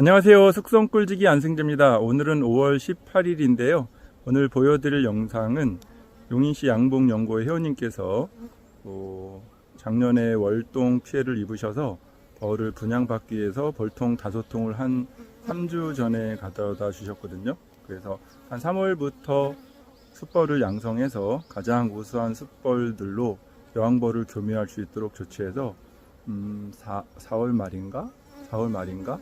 안녕하세요. 숙성 꿀지기 안승재입니다. 오늘은 5월 18일인데요. 오늘 보여드릴 영상은 용인시 양봉연구회 회원님께서 어, 작년에 월동 피해를 입으셔서 벌을 분양받기 위해서 벌통 다섯 통을 한 3주 전에 가져다 주셨거든요. 그래서 한 3월부터 숯벌을 양성해서 가장 우수한 숯벌들로 여왕벌을 교미할 수 있도록 조치해서 음, 4, 4월 말인가? 4월 말인가?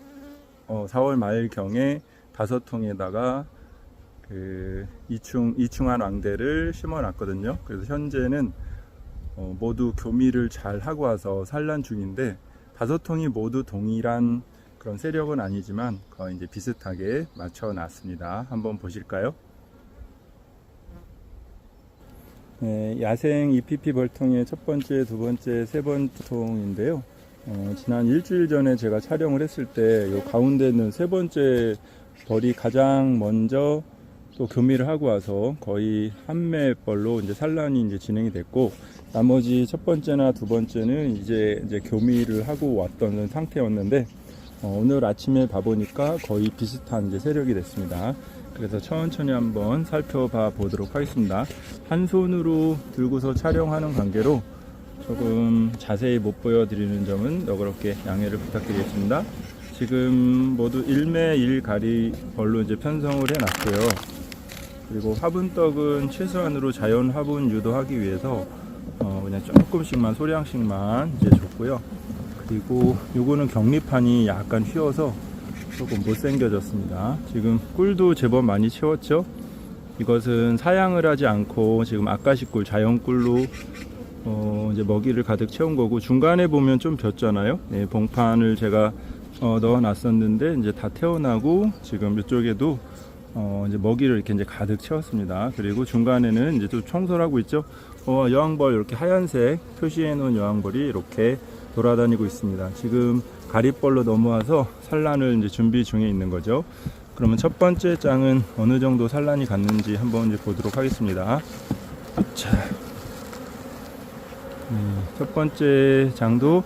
어, 4월 말경에 다섯 통에다가 그 이충 이충한 왕대를 심어놨거든요. 그래서 현재는 어, 모두 교미를 잘 하고 와서 산란 중인데 다섯 통이 모두 동일한 그런 세력은 아니지만 거의 이제 비슷하게 맞춰 놨습니다. 한번 보실까요? 네, 야생 EPP 벌통의 첫 번째, 두 번째, 세 번째 통인데요. 어, 지난 일주일 전에 제가 촬영을 했을 때요 가운데 있는 세 번째 벌이 가장 먼저 또 교미를 하고 와서 거의 한 매벌로 이제 산란이 이제 진행이 됐고 나머지 첫 번째나 두 번째는 이제 이제 교미를 하고 왔던 상태였는데 어, 오늘 아침에 봐보니까 거의 비슷한 이제 세력이 됐습니다. 그래서 천천히 한번 살펴봐 보도록 하겠습니다. 한 손으로 들고서 촬영하는 관계로 조금 자세히 못 보여드리는 점은 너그럽게 양해를 부탁드리겠습니다. 지금 모두 1매 1가리 벌로 이제 편성을 해놨고요. 그리고 화분떡은 최소한으로 자연 화분 유도하기 위해서 어 그냥 조금씩만 소량씩만 이제 줬고요. 그리고 요거는 격리판이 약간 휘어서 조금 못생겨졌습니다. 지금 꿀도 제법 많이 채웠죠. 이것은 사양을 하지 않고 지금 아까시꿀 자연 꿀로 어 이제 먹이를 가득 채운 거고 중간에 보면 좀 벼잖아요. 네, 봉판을 제가 어 넣어놨었는데 이제 다 태어나고 지금 이쪽에도 어 이제 먹이를 이렇게 이제 가득 채웠습니다. 그리고 중간에는 이제 또 청소를 하고 있죠. 어 여왕벌 이렇게 하얀색 표시해 놓은 여왕벌이 이렇게 돌아다니고 있습니다. 지금 가리벌로 넘어와서 산란을 이제 준비 중에 있는 거죠. 그러면 첫 번째 장은 어느 정도 산란이 갔는지 한번 이제 보도록 하겠습니다. 자, 네, 첫 번째 장도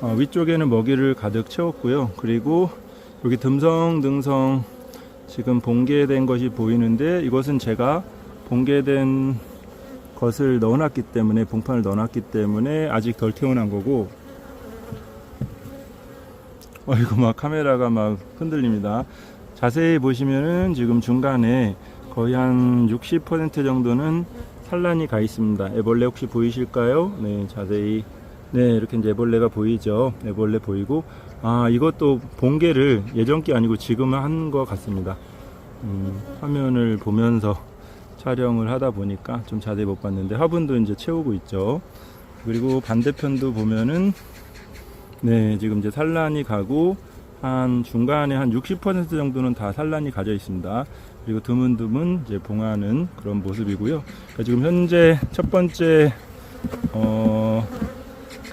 어, 위쪽에는 먹이를 가득 채웠고요. 그리고 여기 듬성듬성 지금 봉개된 것이 보이는데 이것은 제가 봉개된 것을 넣어놨기 때문에 봉판을 넣어놨기 때문에 아직 덜 태어난 거고 어이구 막 카메라가 막 흔들립니다. 자세히 보시면은 지금 중간에 거의 한 60% 정도는 산란이 가 있습니다. 애벌레 혹시 보이실까요? 네, 자세히 네 이렇게 이제 애벌레가 보이죠. 애벌레 보이고 아 이것도 봉개를 예전 게 아니고 지금 한 것 같습니다. 음, 화면을 보면서 촬영을 하다 보니까 좀 자세히 못 봤는데 화분도 이제 채우고 있죠. 그리고 반대편도 보면은 네, 지금 이제 산란이 가고 한 중간에 한 60% 정도는 다 산란이 가져 있습니다. 그리고 드문드문 이제 봉하는 그런 모습이고요. 그러니까 지금 현재 첫 번째 어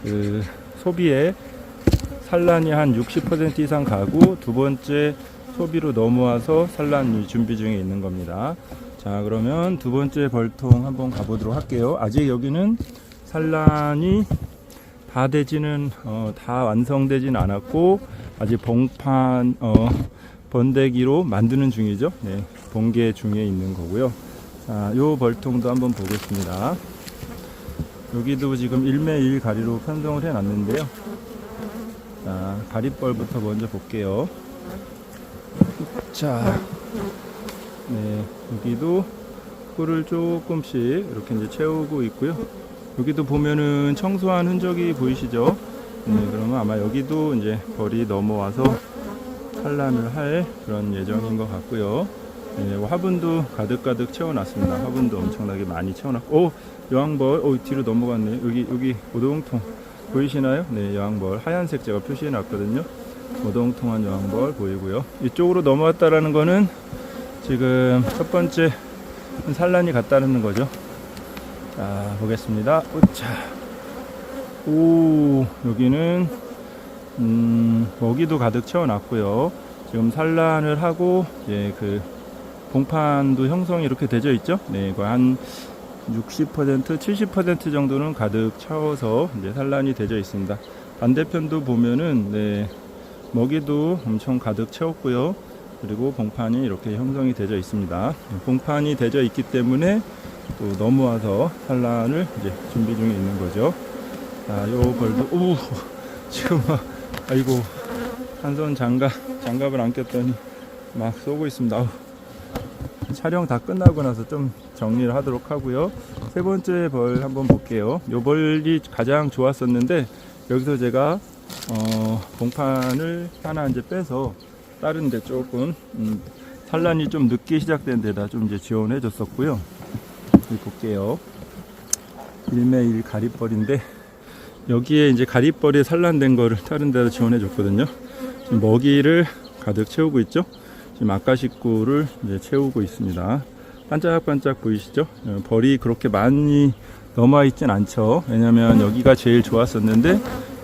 그 소비에 산란이 한 60% 이상 가고 두 번째 소비로 넘어와서 산란이 준비 중에 있는 겁니다. 자, 그러면 두 번째 벌통 한번 가보도록 할게요. 아직 여기는 산란이 다 되지는 어, 다 완성되진 않았고 아직 봉판 어, 번데기로 만드는 중이죠. 네, 봉개 중에 있는 거고요. 자, 요 벌통도 한번 보겠습니다. 여기도 지금 1매 1 가리로 편성을 해놨는데요. 자, 가리벌부터 먼저 볼게요. 자, 네, 여기도 꿀을 조금씩 이렇게 이제 채우고 있고요. 여기도 보면은 청소한 흔적이 보이시죠? 네, 그러면 아마 여기도 이제 벌이 넘어와서 산란을 할 그런 예정인 것 같고요. 네, 화분도 가득가득 채워놨습니다. 화분도 엄청나게 많이 채워놨고, 오, 여왕벌, 오, 뒤로 넘어갔네. 여기, 여기 오동통 보이시나요? 네, 여왕벌 하얀색 제가 표시해놨거든요. 오동통한 여왕벌 보이고요. 이쪽으로 넘어왔다라는 거는 지금 첫 번째 산란이 갔다는 거죠. 자, 보겠습니다. 오차. 오, 여기는, 음, 먹이도 가득 채워놨고요. 지금 산란을 하고, 이제 그, 봉판도 형성이 이렇게 되어 있죠? 네, 한 60%, 70% 정도는 가득 채워서 이제 산란이 되어 있습니다. 반대편도 보면은, 네, 먹이도 엄청 가득 채웠고요. 그리고 봉판이 이렇게 형성이 되어 있습니다. 봉판이 되어 있기 때문에 또 넘어와서 산란을 이제 준비 중에 있는 거죠. 자, 요 벌도 오 지금 막 아이고 한 손 장갑 장갑을 안 꼈더니 막 쏘고 있습니다. 아우. 촬영 다 끝나고 나서 좀 정리를 하도록 하고요. 세 번째 벌 한번 볼게요. 요 벌이 가장 좋았었는데 여기서 제가 어, 봉판을 하나 이제 빼서 다른 데 조금 음, 산란이 좀 늦게 시작된 데다 좀 이제 지원해 줬었고요. 볼게요. 일매일 가리벌인데 여기에 이제 가리벌이 산란된 거를 다른 데다 지원해 줬거든요. 먹이를 가득 채우고 있죠. 지금 아까 식구를 이제 채우고 있습니다. 반짝반짝 보이시죠? 어, 벌이 그렇게 많이 넘어 있진 않죠. 왜냐면 여기가 제일 좋았었는데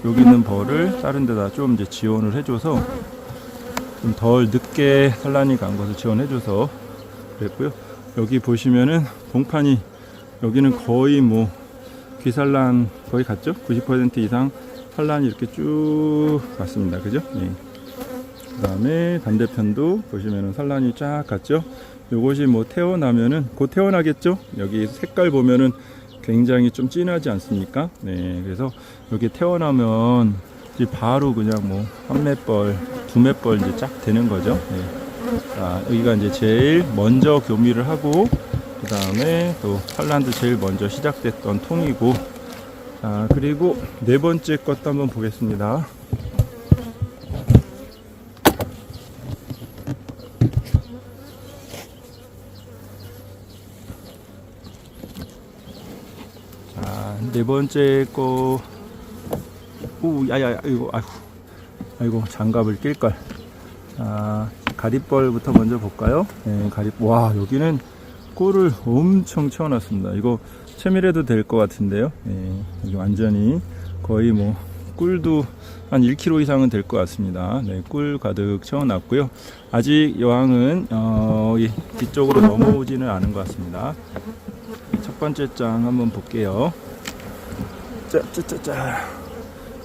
여기 있는 벌을 다른 데다 좀 이제 지원을 해줘서 좀 덜 늦게 산란이 간 것을 지원해줘서 그랬고요. 여기 보시면은 봉판이 여기는 거의 뭐 귀산란 거의 갔죠? 90% 이상 산란이 이렇게 쭉 갔습니다. 그죠? 예. 그 다음에 반대편도 보시면은 산란이 쫙 갔죠? 요것이 뭐 태어나면은 곧 태어나겠죠? 여기 색깔 보면은 굉장히 좀 진하지 않습니까? 네, 그래서 여기 태어나면 이제 바로 그냥 뭐 한 맷벌, 두 맷벌 이제 쫙 되는 거죠. 네. 자, 여기가 이제 제일 먼저 교미를 하고 그 다음에 또 산란도 제일 먼저 시작됐던 통이고 자, 그리고 네 번째 것도 한번 보겠습니다. 네 번째 거. 오, 야야야, 이거, 아이고, 아이고, 장갑을 낄걸. 자, 가리벌부터 먼저 볼까요? 네, 가리, 와, 여기는 꿀을 엄청 채워놨습니다. 이거 채밀해도 될 것 같은데요. 네, 여기 완전히 거의 뭐, 꿀도 한 1kg 이상은 될 것 같습니다. 네, 꿀 가득 채워놨고요. 아직 여왕은, 어, 이 뒤쪽으로 넘어오지는 않은 것 같습니다. 첫 번째 장 한번 볼게요. 짜짜짜짜.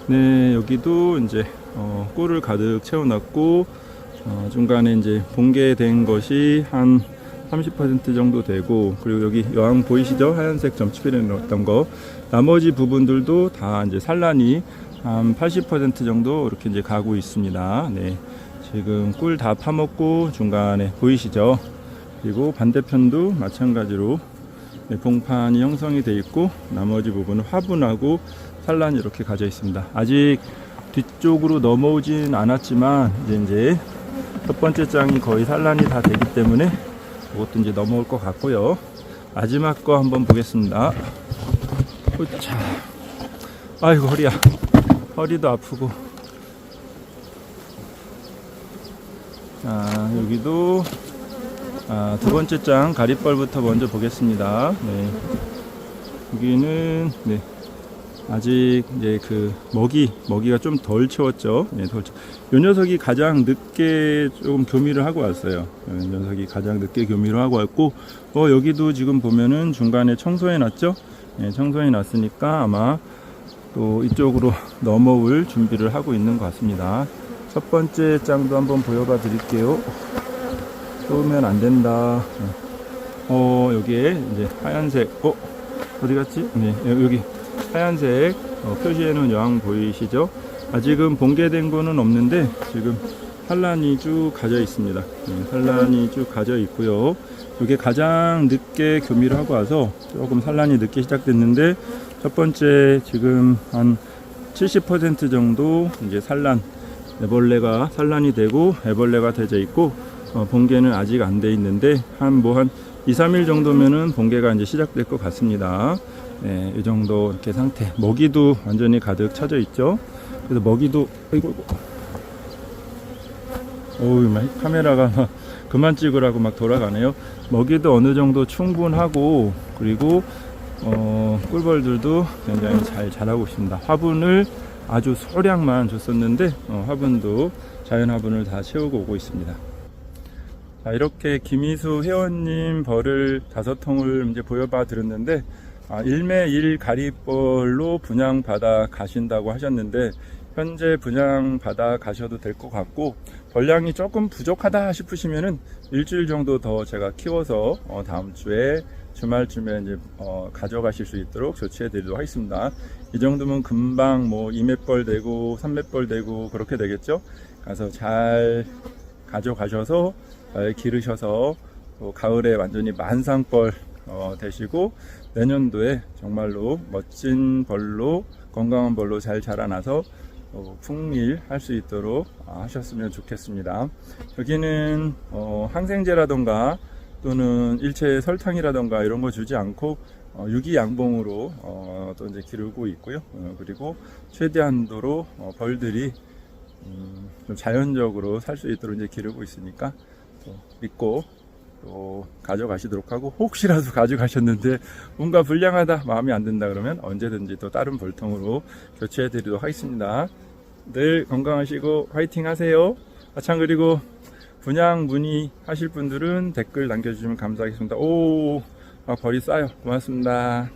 네, 여기도 이제 어, 꿀을 가득 채워놨고 어, 중간에 이제 봉개된 것이 한 30% 정도 되고 그리고 여기 여왕 보이시죠? 하얀색 점치필에 넣었던 거. 나머지 부분들도 다 이제 산란이 한 80% 정도 이렇게 이제 가고 있습니다. 네. 지금 꿀 다 파먹고 중간에 보이시죠? 그리고 반대편도 마찬가지로 네, 봉판이 형성이 되어 있고 나머지 부분은 화분하고 산란이 이렇게 가져 있습니다. 아직 뒤쪽으로 넘어오진 않았지만 이제 이제 첫 번째 장이 거의 산란이 다 되기 때문에 이것도 이제 넘어올 것 같고요. 마지막 거 한번 보겠습니다. 으차. 아이고 허리야. 허리도 아프고. 자 여기도 아, 두 번째 장 가리벌부터 먼저 보겠습니다. 네. 여기는 네. 아직 이제 그 먹이 먹이가 좀 덜 채웠죠. 네, 덜. 채- 요 녀석이 가장 늦게 좀 교미를 하고 왔어요. 네, 이 녀석이 가장 늦게 교미를 하고 왔고, 어 여기도 지금 보면은 중간에 청소해 놨죠. 네, 청소해 놨으니까 아마 또 이쪽으로 넘어올 준비를 하고 있는 것 같습니다. 첫 번째 장도 한번 보여봐 드릴게요. 쏘면 안 된다. 어, 여기에 이제 하얀색, 어, 어디 갔지? 네, 여기 하얀색 어, 표시해놓은 여왕 보이시죠? 아직은 봉개된 거는 없는데 지금 산란이 쭉 가져 있습니다. 네, 산란이 쭉 가져 있고요. 이게 가장 늦게 교미를 하고 와서 조금 산란이 늦게 시작됐는데 첫 번째 지금 한 70% 정도 이제 산란 애벌레가 산란이 되고 애벌레가 되져 있고 어, 번개는 아직 안 돼 있는데 한뭐 한 2, 3일 정도면은 번개가 이제 시작될 것 같습니다. 네, 이 정도 이렇게 상태. 먹이도 완전히 가득 차져 있죠. 그래서 먹이도 아이고 어우 막 카메라가 막 그만 찍으라고 막 돌아가네요. 먹이도 어느 정도 충분하고 그리고 어, 꿀벌들도 굉장히 잘 자라고 있습니다. 화분을 아주 소량만 줬었는데 어, 화분도 자연 화분을 다 채우고 오고 있습니다. 자, 이렇게 김희수 회원님 벌을 다섯 통을 이제 보여봐 드렸는데 아, 일매 일 가리벌로 분양받아 가신다고 하셨는데 현재 분양 받아 가셔도 될 것 같고 벌량이 조금 부족하다 싶으시면은 일주일 정도 더 제가 키워서 어, 다음 주에 주말쯤에 이제 어, 가져가실 수 있도록 조치해 드리도록 하겠습니다. 이 정도면 금방 뭐 2맷벌 되고 3맷벌 되고 그렇게 되겠죠. 가서 잘 가져가셔서 잘 기르셔서 또 가을에 완전히 만상벌 어, 되시고 내년도에 정말로 멋진 벌로 건강한 벌로 잘 자라나서 어, 풍밀할 수 있도록 아, 하셨으면 좋겠습니다. 여기는 어, 항생제라던가 또는 일체 설탕이라던가 이런 거 주지 않고 어, 유기양봉으로 어, 또 이제 기르고 있고요. 어, 그리고 최대한도로 어, 벌들이 음, 좀 자연적으로 살 수 있도록 이제 기르고 있으니까 또 믿고 또 가져가시도록 하고 혹시라도 가져가셨는데 뭔가 불량하다 마음에 안 든다 그러면 언제든지 또 다른 벌통으로 교체해 드리도록 하겠습니다. 늘 건강하시고 화이팅 하세요. 아, 참 그리고 분양 문의 하실 분들은 댓글 남겨주시면 감사하겠습니다. 오, 아, 벌이 싸요. 고맙습니다.